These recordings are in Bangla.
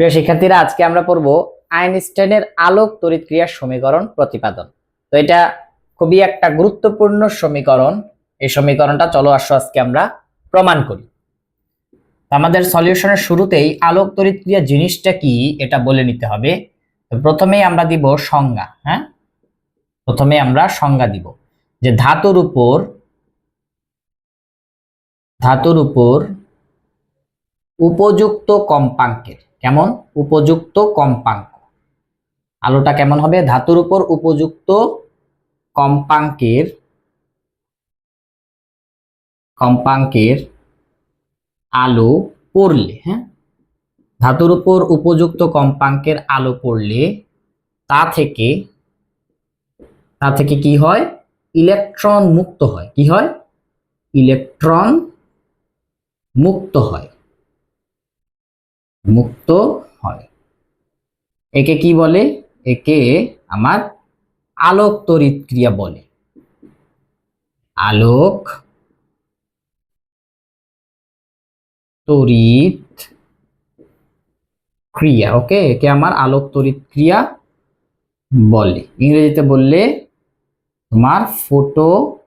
প্রিয় শিক্ষার্থীরা, আজকে আমরা পড়ব আইনস্টাইনের আলোক তড়িৎ ক্রিয়ার সমীকরণ প্রতিপাদন। তো এটা খুবই একটা গুরুত্বপূর্ণ সমীকরণ। এই সমীকরণটা চলো আসো আজকে আমরা প্রমাণ করি। আমাদের সলিউশনের শুরুতেই আলোক তড়িৎ ক্রিয়া জিনিসটা কি, এটা বলে নিতে হবে। প্রথমেই আমরা দিব সংজ্ঞা হ্যাঁ? প্রথমে আমরা সংজ্ঞা দিব যে ধাতুর উপর ধাতুর উপর উপযুক্ত কম্পাঙ্কের কেমন? উপযুক্ত কম্পাঙ্ক। আলোটা কেমন হবে? ধাতুর উপর উপযুক্ত কম্পাঙ্কের কম্পাঙ্কের আলো পড়লে হ্যাঁ? ধাতুর উপর উপযুক্ত কম্পাঙ্কের আলো পড়লে তা থেকে তা থেকে কি হয়? ইলেকট্রন মুক্ত হয়। কি হয়? ইলেকট্রন মুক্ত হয়। মুক্ত হয়। একে কি বলে? একে আমার আলোক তড়িৎ ক্রিয়া বলে। আলোক তড়িৎ ক্রিয়া, ওকে? একে আমার আলোক তড়িৎ ক্রিয়া বলে। ইংরেজিতে বললে তোমার ফটো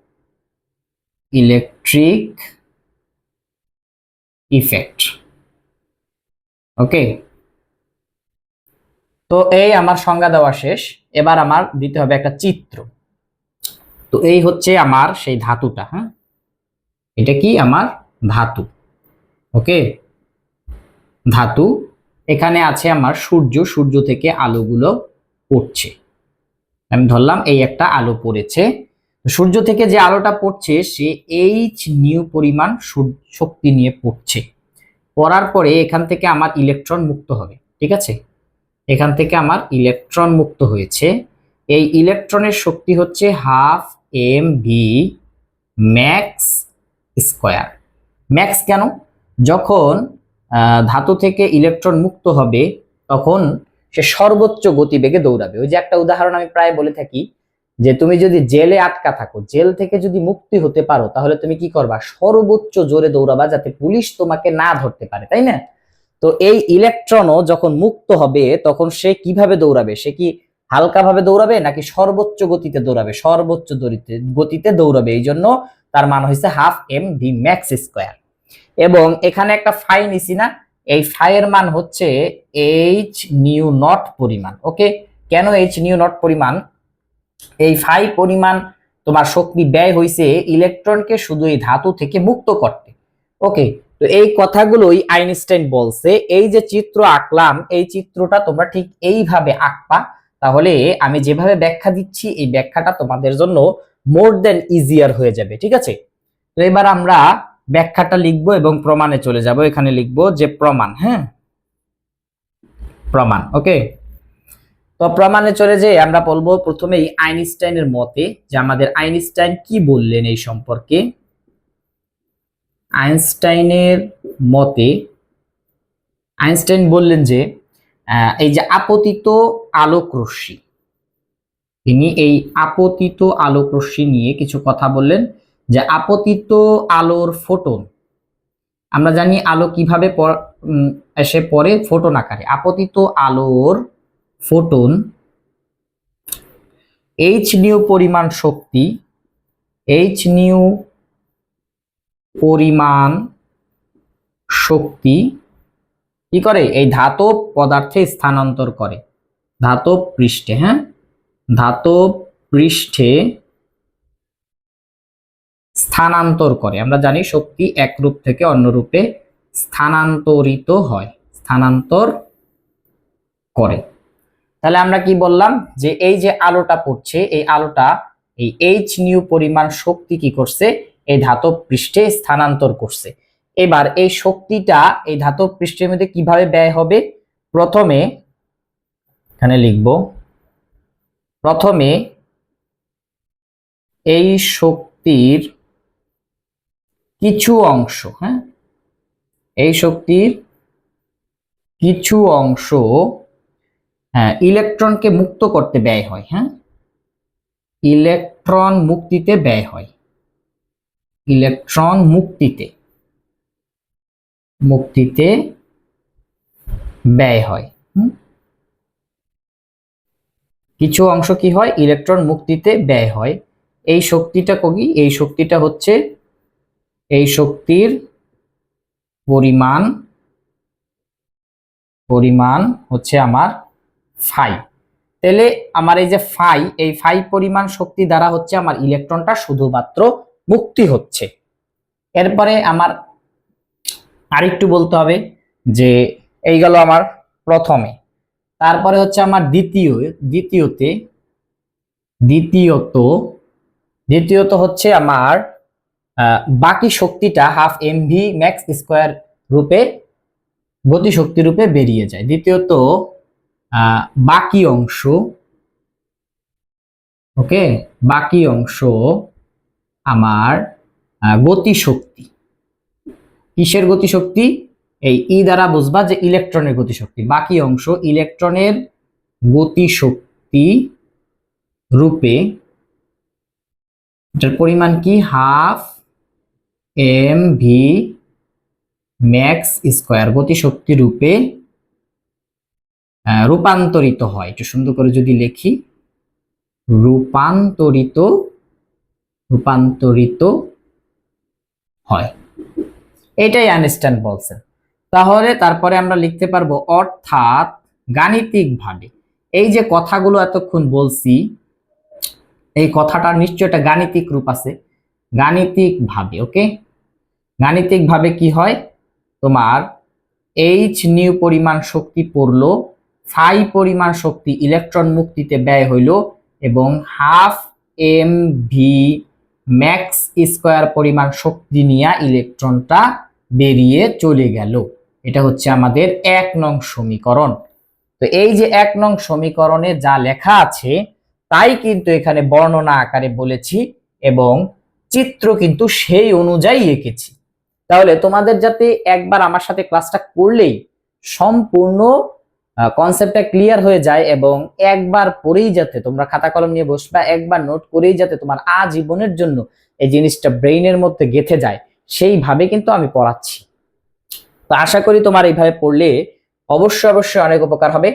ইলেকট্রিক ইফেক্ট। ওকে তো এই আমার সংজ্ঞা দেওয়া শেষ। এবার আমার দিতে হবে একটা চিত্র। তো এই হচ্ছে আমার সেই ধাতুটা হ্যাঁ? এটা কি? আমার ধাতু। ওকে ধাতু। এখানে আছে আমার সূর্য। সূর্য থেকে আলোগুলো পড়ছে। আমি ধরলাম এই একটা আলো পড়েছে। সূর্য থেকে যে আলোটা পড়ছে, সে এইচ নিউ পরিমাণ শক্তি নিয়ে পড়ছে। পড়ার পরে এখান থেকে আমার ইলেকট্রন মুক্ত হবে, ঠিক আছে? এখান থেকে আমার ইলেকট্রন মুক্ত হয়েছে। এই ইলেকট্রনের শক্তি হচ্ছে half M V max square max কেন? যখন ধাতু থেকে ইলেকট্রন মুক্ত হবে, তখন সে সর্বোচ্চ গতিবেগে দৌড়াবে। ওই যে একটা উদাহরণ আমি প্রায় বলে থাকি যে তুমি যদি জেলে আটকা থাকো, জেল থেকে যদি মুক্তি হতে পারো, তাহলে তুমি কি করবা? সর্বোচ্চ জোরে দৌড়াবা যাতে পুলিশ তোমাকে না ধরতে পারে, তাই না? তো এই ইলেকট্রনও যখন মুক্ত হবে, তখন সে কীভাবে দৌড়াবে? সে কি হালকা ভাবে দৌড়াবে নাকি সর্বোচ্চ গতিতে দৌড়াবে? সর্বোচ্চ দৌড়িতে গতিতে দৌড়াবে, এই জন্য তার মান হয়েছে half M V max square. এবং এখানে একটা ফাই নিছি না, এই ফাইয়ের মান হচ্ছে এইচ নিউ নট পরিমাণ, ওকে? কেন এইচ নিউ নট পরিমাণ? এই ফাই পরিমাণ তোমার শক্তি ব্যয় হয়েছে ইলেকট্রনকে শুধু এই ধাতু থেকে মুক্ত করতে। ওকে তো এই কথাগুলোই আইনস্টাইন বলছে। এই যে চিত্র আঁকলাম, এই চিত্রটা তোমরা ঠিক এইভাবে আঁকবা। তাহলে আমি যেভাবে ব্যাখ্যা দিচ্ছি, এই ব্যাখ্যাটা তোমাদের জন্য মোর দেন ইজিয়ার হয়ে যাবে, ঠিক আছে? তো এবার আমরা ব্যাখ্যাটা লিখব এবং প্রমাণে চলে যাব। এখানে লিখব যে প্রমাণ হ্যাঁ? প্রমাণ ওকে তো প্রমাণে চলে যে আমরা বলব প্রথমেই আইনস্টাইনের মতে যে আমাদের আইনস্টাইন কি বললেন এই সম্পর্কে? আইনস্টাইনের মতে আইনস্টাইন বললেন যে এই যে আপতিত আলোক রশ্মি, তিনি এই আপতিত আলোক রশ্মি নিয়ে কিছু কথা বললেন যে আপতিত আলোর ফোটন, আমরা জানি আলো কীভাবে এসে পড়ে ফোটন আকারে, আপতিত আলোর ফোটন এইচ নিউ পরিমাণ শক্তি এইচ নিউ পরিমাণ শক্তি কি করে? এই ধাতব পদার্থে স্থানান্তর করে। ধাতব পৃষ্ঠে হ্যাঁ? ধাতব পৃষ্ঠে স্থানান্তর করে। আমরা জানি শক্তি এক রূপ থেকে অন্য রূপে স্থানান্তরিত হয়, স্থানান্তর করে। তাহলে আমরা কি বললাম? যে এই যে আলোটা পড়ছে, এই আলোটা, এই এইচ নিউ পরিমাণ শক্তি কি করছে? এই ধাতব পৃষ্ঠে স্থানান্তর করছে। এবার এই শক্তিটা এই ধাতব পৃষ্ঠের মধ্যে কীভাবে ব্যয় হবে? প্রথমে, এখানে লিখব, প্রথমে এই শক্তির কিছু অংশ হ্যাঁ? এই শক্তির কিছু অংশ হ্যাঁ ইলেকট্রনকে মুক্ত করতে ব্যয় হয় হ্যাঁ? ইলেকট্রন মুক্তিতে ব্যয় হয়। ইলেকট্রন মুক্তিতে মুক্তিতে ব্যয় হয়? কিছু অংশ কি হয়? ইলেকট্রন মুক্তিতে ব্যয় হয়। এই শক্তিটা কি? এই শক্তিটা হচ্ছে, এই শক্তির পরিমাণ পরিমাণ হচ্ছে আমার ফাই। তাহলে আমার এই যে ফাই, এই ফাই পরিমাণ শক্তি দ্বারা হচ্ছে আমার ইলেকট্রনটা শুধুমাত্র মুক্তি হচ্ছে। এরপরে আমার আরেকটু বলতে হবে যে এই গেল আমার প্রথমে। তারপরে হচ্ছে আমার দ্বিতীয়, দ্বিতীয়তে, দ্বিতীয়ত দ্বিতীয়ত হচ্ছে আমার বাকি শক্তিটা half M V max square রূপে, গতিশক্তি রূপে বেরিয়ে যায়। দ্বিতীয়ত বাকি অংশ, ওকে? বাকি অংশ আমার গতিশক্তি। কিসের গতিশক্তি? এই ই দ্বারা বুঝবা যে ইলেকট্রনের গতিশক্তি। বাকি অংশ ইলেকট্রনের গতিশক্তি রূপে এটার পরিমাণ কি? Half M V max square. গতিশক্তি রূপে রূপান্তরিত হয়। একটু সুন্দর করে যদি লিখি, রূপান্তরিত রূপান্তরিত হয়। এটাই আনস্ট্যান্ড বলছেন তাহলে তারপরে আমরা লিখতে পারব, অর্থাৎ গাণিতিকভাবে এই যে কথাগুলো এতক্ষণ বলছি, এই কথাটার নিশ্চয় একটা গাণিতিক রূপ আছে। গাণিতিকভাবে, ওকে? গাণিতিকভাবে কি হয়? তোমার এইচ নিউ পরিমাণ শক্তি পড়ল ফাই পরিমাণ শক্তি ইলেকট্রন মুক্তিতে ব্যয় হইল এবং half M V max square পরিমাণ শক্তি নিয়ে ইলেকট্রনটা বেরিয়ে চলে গেল। এটা হচ্ছে আমাদের এক নং সমীকরণ। তো এই যে এক নং সমীকরণে যা লেখা আছে, তাই কিন্তু এখানে বর্ণনা আকারে বলেছি এবং চিত্র কিন্তু সেই অনুযায়ী এঁকেছি। তাহলে তোমাদের যাতে একবার আমার সাথে ক্লাসটা করলেই সম্পূর্ণ কনসেপ্টটা ক্লিয়ার হয়ে যায় এবং একবার পড়েই যাতে তোমরা খাতা কলম নিয়ে বসবা, একবার নোট করেই যাতে তোমার আজীবনের জন্য এই জিনিসটা ব্রেইনের মধ্যে গেথে যায়, সেইভাবে কিন্তু আমি পড়াচ্ছি। তো আশা করি তোমার এইভাবে পড়লে অবশ্যই অবশ্যই অনেক উপকার হবে।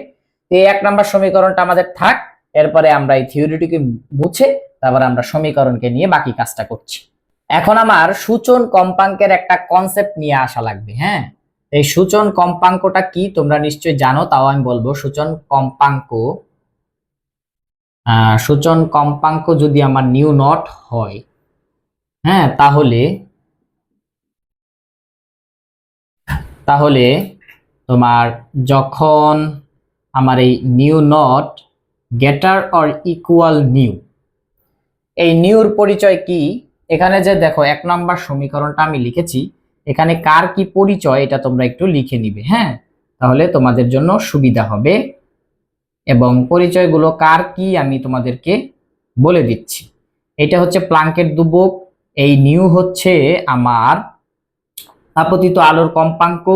তো এই এক নম্বর সমীকরণটা আমাদের থাক, এরপরে আমরা এই থিওরিটিকে মুছে, তারপর আমরা সমীকরণকে নিয়ে বাকি কাজটা করছি। এখন আমার সূচন কম্পাঙ্কের একটা কনসেপ্ট নিয়ে আসা লাগবে হ্যাঁ? এই সূচন কম্পাঙ্কটা কি? তোমরা নিশ্চয়ই জানো, তাও আমি বলব। সূচন কম্পাঙ্ক সূচন কম্পাঙ্ক যদি আমার নিউ নট হয় হ্যাঁ তাহলে তাহলে তোমার যখন আমার এই nu not greater or equal nu, এই নিউর পরিচয় কি? এখানে যে দেখো, এক নম্বর সমীকরণটা আমি লিখেছি। এখানে কার কি পরিচয় এটা তোমরা একটু লিখে নিবে হ্যাঁ? তাহলে তোমাদের জন্য সুবিধা হবে। এবং পরিচয়গুলো কার কি আমি তোমাদেরকে বলে দিচ্ছি। এটা হচ্ছে প্লাঙ্কের দুবক, এই নিউ হচ্ছে আমার আপতিত আলোর কম্পাঙ্ক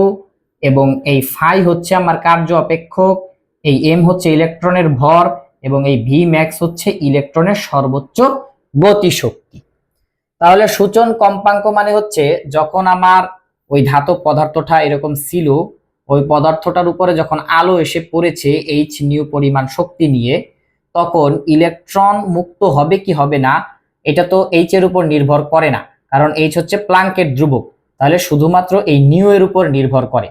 এবং এই ফাই হচ্ছে আমার কার্য অপেক্ষক, এই এম হচ্ছে ইলেকট্রনের ভর এবং এই ভি ম্যাক্স হচ্ছে ইলেকট্রনের সর্বোচ্চ গতিশক্তি। তাহলে সূচন কম্পাঙ্ক মানে হচ্ছে যখন আমার ওই ধাতব পদার্থটা এরকম ছিল, ওই পদার্থটার উপরে যখন আলো এসে পড়েছে এইচ নিউ পরিমাণ শক্তি নিয়ে, তখন ইলেকট্রন মুক্ত হবে কি হবে না, এটা তো এইচ এর উপর নির্ভর করে না। কারণ এইচ হচ্ছে প্লাঙ্কের ধ্রুবক। তাহলে শুধুমাত্র এই নিউ এর উপর নির্ভর করে।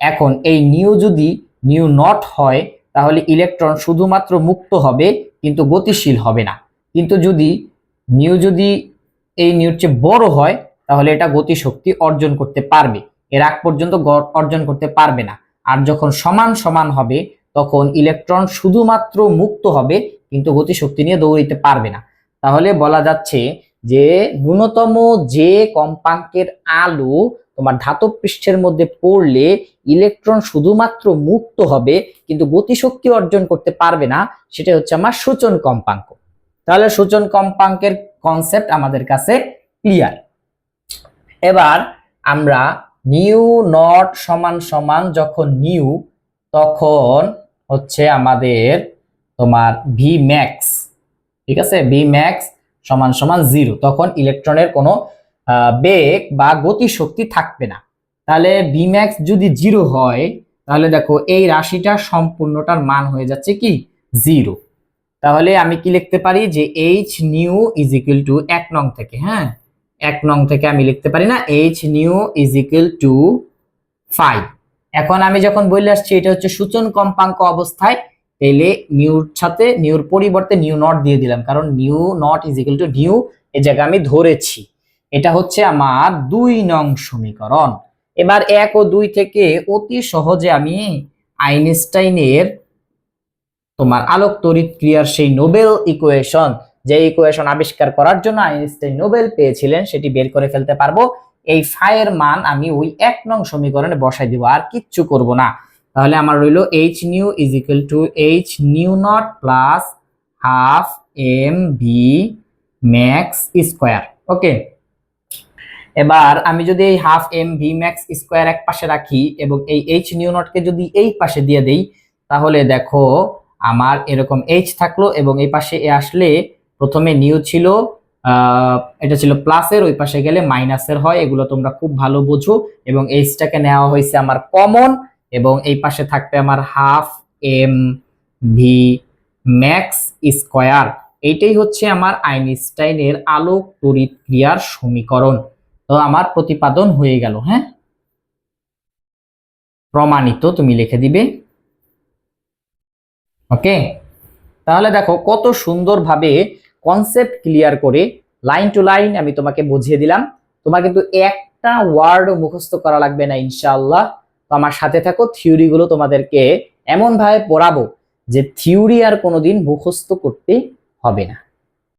এখন এই নিউ যদি নিউ নট হয়, তাহলে ইলেকট্রন শুধুমাত্র মুক্ত হবে, কিন্তু গতিশীল হবে না। কিন্তু যদি নিউ যদি এই নিউর চেয়ে বড় হয়, তাহলে এটা গতিশক্তি অর্জন করতে পারবে। এর আগ পর্যন্ত অর্জন করতে পারবে না। আর যখন সমান সমান হবে, তখন ইলেকট্রন শুধুমাত্র মুক্ত হবে, কিন্তু গতিশক্তি নিয়ে দৌড়িতে পারবে না। তাহলে বলা যাচ্ছে যে, ন্যূনতম যে কম্পাঙ্কের আলো তোমার ধাতব পৃষ্ঠের মধ্যে পড়লে ইলেকট্রন শুধুমাত্র মুক্ত হবে, কিন্তু গতিশক্তি অর্জন করতে পারবে না সেটা হচ্ছে আমার সূচন কম্পাঙ্ক। তাহলে সূচন কম্পাঙ্কের কনসেপ্ট আমাদের কাছে ক্লিয়ার এবার আমরা নিউ নট সমান সমান যখন নিউ তখন হচ্ছে আমাদের তোমার ভি ম্যাক্স ঠিক আছে? ভি ম্যাক্স সমান সমান জিরো তখন ইলেকট্রনের কোনো বেগ বা গতিশক্তি থাকবে না। তাহলে ভি ম্যাক্স যদি জিরো হয়, তাহলে দেখো এই রাশিটা সম্পূর্ণটার মান হয়ে যাচ্ছে কি? জিরো তাহলে আমি কি লিখতে পারি যে H nu is equal to এক নং থেকে হ্যাঁ? এক নং থেকে আমি লিখতে পারি না H nu is equal to five এখন আমি যখন বলে আসছি, এটা হচ্ছে সূচন কম্পাঙ্ক অবস্থায়, তাহলে নিউর সাথে নিউর পরিবর্তে নিউ নট দিয়ে দিলাম, কারণ nu not is equal to nu এই জায়গায় আমি ধরেছি। এটা হচ্ছে আমার দুই নং সমীকরণ। এবার এক ও দুই থেকে অতি সহজে আমি আইনস্টাইনের তোমার আলোক তড়িৎ ক্রিয়ার সেই নোবেল ইকুয়েশন যে ইকুয়েশন আবিষ্কার করার জন্য আইনস্টাইন নোবেল পেয়েছিলেন, সেটি বের করে ফেলতে পারব। এই ফাইয়ের মান আমি ওই এক নং সমীকরণে বসাই দিব, আর কিচ্ছু করব না। তাহলে আমার রইল H nu is equal to H nu not plus half M V max square okay এবার আমি যদি এই half M V max square এক পাশে রাখি এবং এই এইচ নিউ নটকে যদি এই পাশে দিয়ে দেই, তাহলে দেখো আমার এরকম এইচ থাকল এবং এই পাশে এ আসলে প্রথমে নিউ ছিল এটা ছিল প্লাসের ওই পাশে গেলে মাইনাসের হয়, এগুলো তোমরা খুব ভালো বোঝো এবং এইচটাকে নেওয়া হয়েছে আমার কমন এবং এই পাশে থাকবে আমার half M V max square এইটাই হচ্ছে আমার আইনস্টাইনের আলোক তড়িৎ ক্রিয়ার সমীকরণ। তো আমার প্রতিপাদন হয়ে গেল হ্যাঁ? প্রমাণিত, তুমি লিখে দিবে। ওকে? তাহলে দেখো কত সুন্দরভাবে কনসেপ্ট ক্লিয়ার করে লাইন টু লাইন আমি তোমাকে বুঝিয়ে দিলাম। তোমার কিন্তু একটা ওয়ার্ড মুখস্থ করা লাগবে না ইনশাআল্লাহ। তো আমার সাথে থাকো থিওরিগুলো তোমাদেরকে এমনভাবে পড়াবো যে থিওরি আর কোনোদিন মুখস্থ করতে হবে না।